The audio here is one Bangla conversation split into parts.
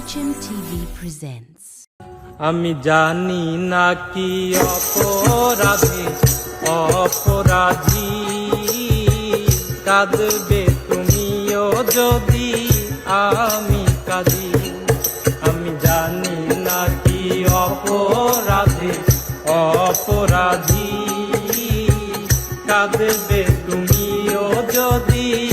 HMTV presents. আমি জানি না কি অপরাধে, অপরাধী। কাঁদবে তুমিও যদি আমি কাঁদি। আমি জানি না কি অপরাধে, অপরাধী। কাঁদবে তুমিও যদি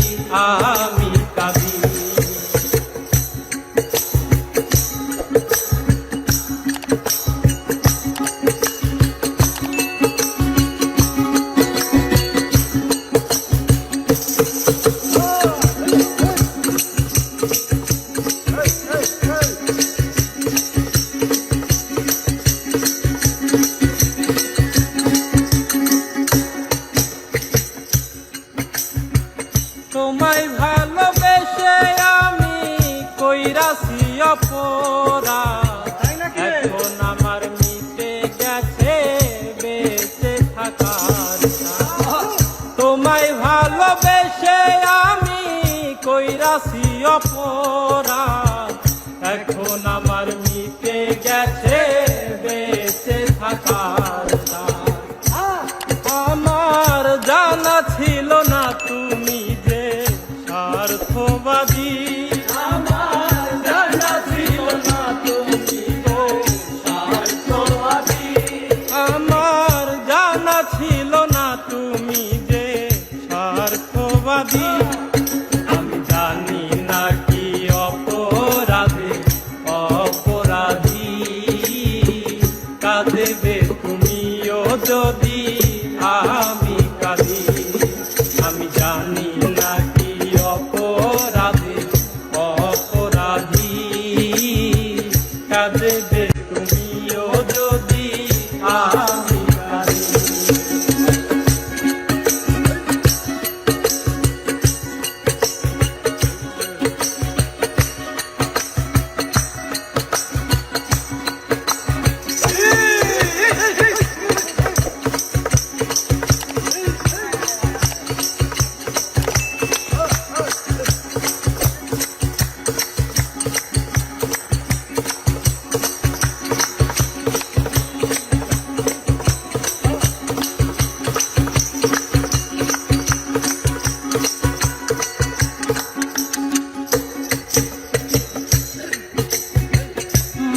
মিথ্যবাদী আমার জানা ছিল না তুমি যে স্বার্থবাদী।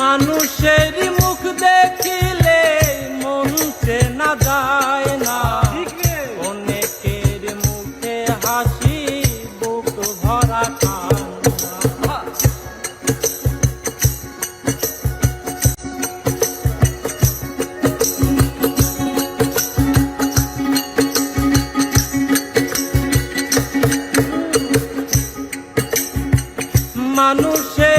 মানুষের মুখ দেখিলে মন চেনা যায় না। অনেকের মুখে হাসি বুক ভরা মানুষের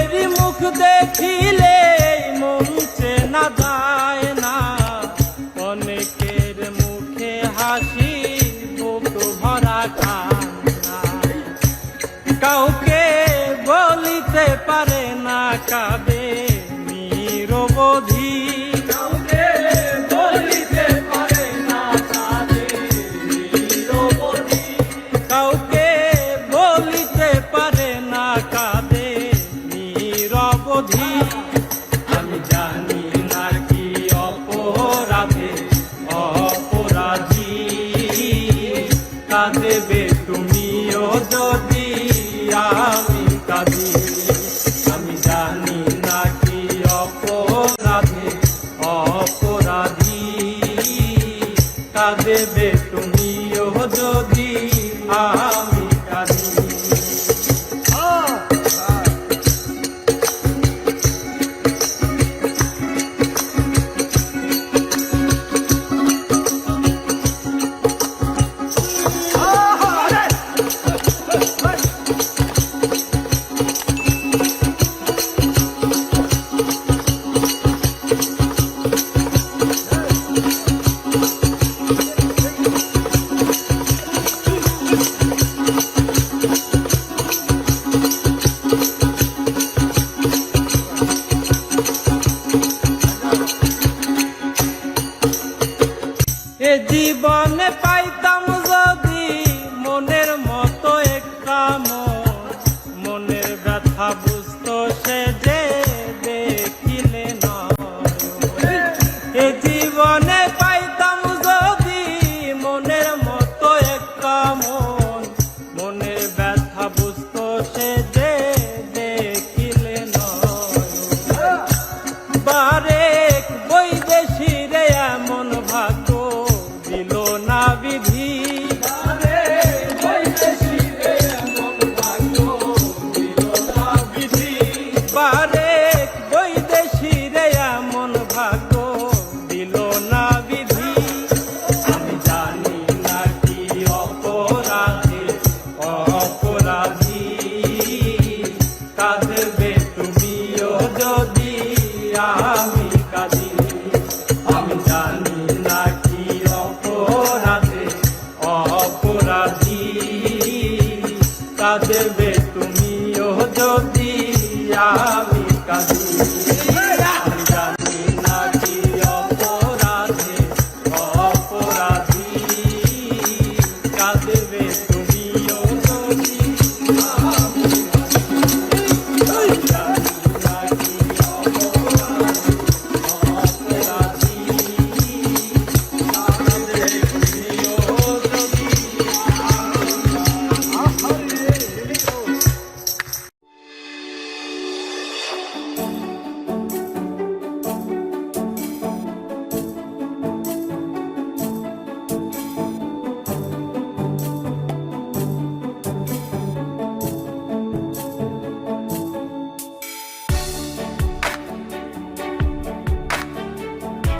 যদি আমি আমি জানি না কি অপরাধে অপরাধী। তুমিও যদি আমি কাঁদি